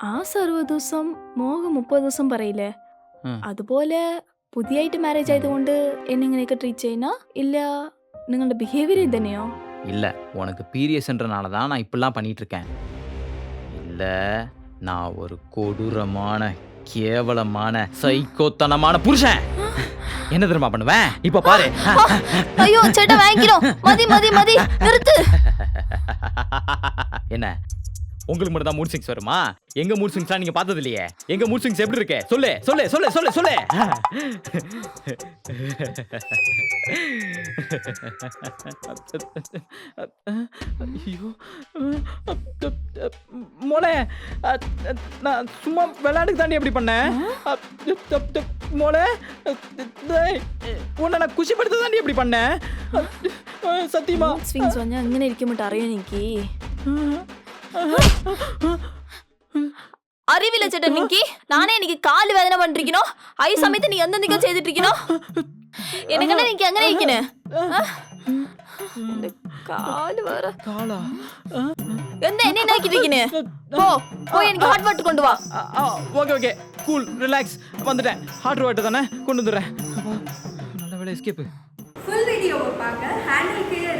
As അറുപത് ദിവസം മോഹം മുപ്പത് ദിവസം പറയില്ലേ ഉം. അതുപോലെ പുതിയായിട്ട് മാരേജ് ആയതുകൊണ്ട് എന്നെ ഇങ്ങനെയൊക്കെ ട്രീറ്റ് ചെയ്യുന്ന ഇല്ല നിങ്ങളുടെ ബിഹേവിയർ ഇത് തന്നെയോ இல்ல உனக்கு பீரியஸ்ன்றனால தான் நான் இப்படிலாம் பண்ணிட்டு இருக்கேன் இல்ல நான் ஒரு கொடூரமான கேவலமான சைக்கோத்தனமான புருஷன் என்ன தெரியுமா பண்ணுவேன் இப்ப பாரு അയ്യോ ചേട്ടാ വാങ്ങിക്കണോ മതി മതി മതി നിർത്ത് என்ன உங்களுக்கு மட்டும் தான் மூட் சிங்ஸ் வருமா? எங்க மூட் சிங்ஸ் நீங்க பார்த்தது இல்லையே எங்க மூட் சிங்ஸ் எப்படி இருக்கு? சொல்லு சொல்லு சொல்லு சொல்லு சொல்லு. ஐயோ. மோளே நான் சும்மா விளையாடுக்கு தாண்டி எப்படி பண்ணேன்? மோளே உன்னை நான் குஷிப்படுத்த தாண்டி எப்படி பண்ணேன்? சத்தியமா ஸ்விங்ஸ் வந்து அங்கே இருக்க மாட்டேன் அறைய நிக்கி. அறிவில சேட்ட நிக்கி நானே இன்னைக்கு கால் வேதனை பண்றீக்கணும் ஐ சமயத்து நீ எந்தெந்த செய்துட்டு இருக்கணும் எனக்கு என்ன நீங்க எங்க நிக்கணும் கால் வர காலா? எந்த என்ன நினைக்கிட்டு இருக்கீங்க போ போய் எனக்கு ஹாட் வாட் கொண்டு வா. Okay okay. கூல் ரிலாக்ஸ் வந்துட்டேன். ஹார்ட் வாட்டர் தானே? கொண்டு வந்துடுறேன். நல்ல வேலை எஸ்கேப் ஃபுல் வீடியோவை பார்க்க ஹேண்டில் கீழே